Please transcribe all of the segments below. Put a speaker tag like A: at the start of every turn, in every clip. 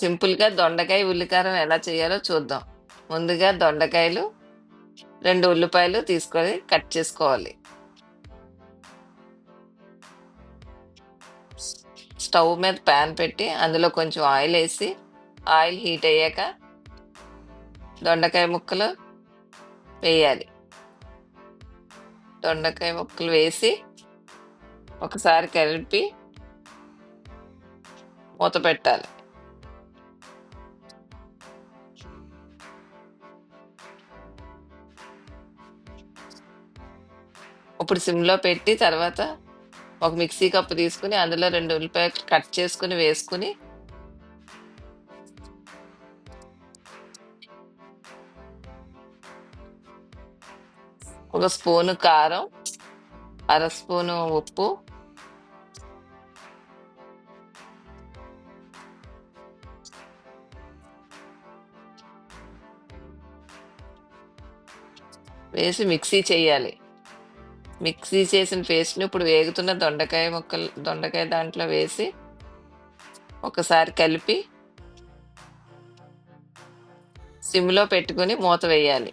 A: సింపుల్‌గా దొండకాయ, ఉల్లికారం ఎలా చేయాలో చూద్దాం. ముందుగా దొండకాయలు, రెండు ఉల్లిపాయలు తీసుకొని కట్ చేసుకోవాలి. స్టవ్ మీద ప్యాన్ పెట్టి అందులో కొంచెం ఆయిల్ వేసి ఆయిల్ హీట్ అయ్యాక దొండకాయ ముక్కలు వేయాలి. దొండకాయ ముక్కలు వేసి ఒకసారి కలిపి మూత పెట్టాలి. ఇప్పుడు సిమ్‌లో పెట్టి తర్వాత ఒక మిక్సీ కప్పు తీసుకొని అందులో రెండు ఉల్లిపాయ కట్ చేసుకొని వేసుకొని ఒక స్పూను కారం, అర స్పూను ఉప్పు వేసి మిక్సీ చేయాలి. మిక్సీ చేసిన పేస్ట్‌ని ఇప్పుడు వేగుతున్న దొండకాయ ముక్కలు దొండకాయ దాంట్లో వేసి ఒకసారి కలిపి సిమ్‌లో పెట్టుకొని మూత వేయాలి.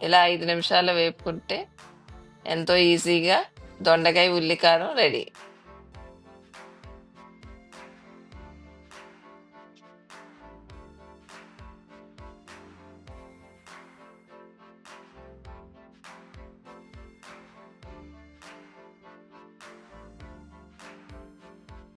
A: ఇలా ఐదు నిమిషాలు వేపుకుంటే ఎంతో ఈజీగా దొండకాయ, ఉల్లి కారం రెడీ.